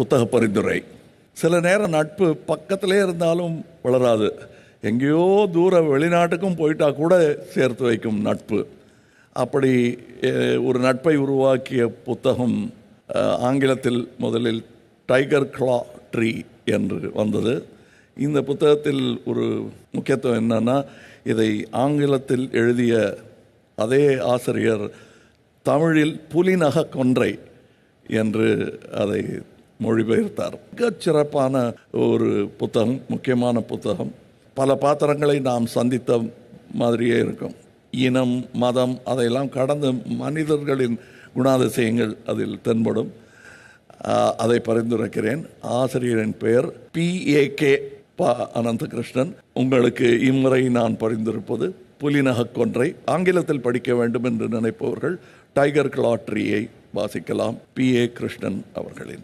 புத்தக பரிந்துரை சில நேரம் நட்பு பக்கத்திலே இருந்தாலும் வளராது. எங்கேயோ தூர வெளிநாட்டுக்கும் போயிட்டா கூட சேர்த்து வைக்கும் நட்பு. அப்படி ஒரு நட்பை உருவாக்கிய புத்தகம் ஆங்கிலத்தில் முதலில் டைகர் கிளா ட்ரீ என்று வந்தது. இந்த புத்தகத்தில் ஒரு முக்கியத்துவம் என்னன்னா இதை ஆங்கிலத்தில் எழுதிய அதே ஆசிரியர் தமிழில் புலிநக கொன்றை என்று அதை மொழிபெயர்த்தார் மிகச் சிறப்பான ஒரு புத்தகம் முக்கியமான புத்தகம். பல பாத்திரங்களை நாம் சந்தித்த மாதிரியே இருக்கும். இனம் மதம் அதையெல்லாம் கடந்து மனிதர்களின் குணாதிசயங்கள் அதில் தென்படும். அதை பரிந்துரைக்கிறேன். ஆசிரியரின் பெயர் பிஏகே ப. அனந்தகிருஷ்ணன். உங்களுக்கு இம்முறை நான் பரிந்துரைப்பது புலிநகக் கொன்றை ஆங்கிலத்தில் படிக்க வேண்டும் என்று நினைப்பவர்கள் டைகர் கிளாட்ரியை வாசிக்கலாம். பி. ஏ. கிருஷ்ணன் அவர்களின்.